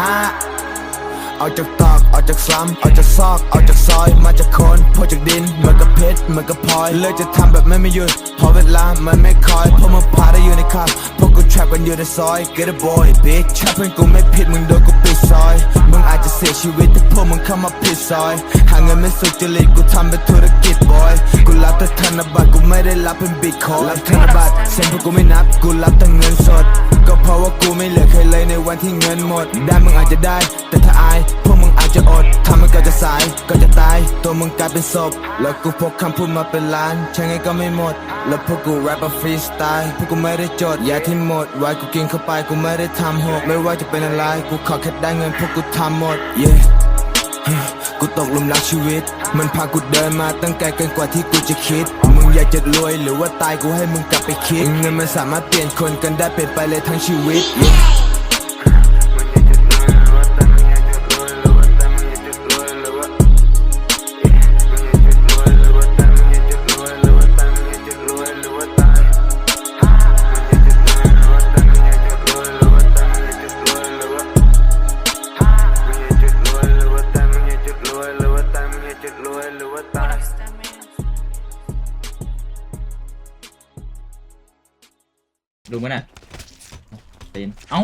ฮะเอาจากตอกเอาจากซ้ำเอาจากซอกเอาจากซอย มาจากคนพอจากดินเหมือนกับเพชรเหมือนกับพลอยเลิกจะทำแบบไม่ไม่หยุดเพอเวลามันไม่คอยพวกมึงพาได้อยู่ในคับพวกกูแทรปกันอยู่ในซอย get a boy bitch แค่เพื่อนกูไม่ผิดมึงโดนกูปิดซ เข้ามาผิดซอย หาเงินไม่สุจริตกูทำเป็นธุรกิจ boy กูรับแต่ธนบัตรกูไม่ได้รับเป็นบิตคอยรับธนบัตรเซ็นพวกกูไม่นับ กูรับแต่เงินสด ก็เพราะว่ากูไม่เหลือใครเลยในวันที่เงินหมด ได้มึงอาจจะได้ แต่ถ้าอาย พวกมึงอาจจะอด ทำมันก็จะสาย ก็จะตาย ตัวมึงกลายเป็นศพ แล้วกูพกคำพูดมาเป็นล้าน ใช่ไงก็ไม่หมด แล้วพวกกูแรปมาฟรีสไตล์พวกกูไม่ได้จดยาที่หมดไว้กูกินเข้าไปกูไม่ได้ทำหกไม่ว่าจะเป็นอะไร กูขอแค่ได้เงินพวกกูทำหมด yeah กูตกหลุมรักชีวิต มันพากูเดินมาตั้งไกลเกินกว่าที่กูจะคิด มึงอยากจะรวยหรือว่าตายกูให้มึงกลับไปคิด เงินมันสามารถเปลี่ยนคนกันได้เปลี่ยนไปเลยทั้งชีวิต ดูมั้ยน่ะเต้นเอ้า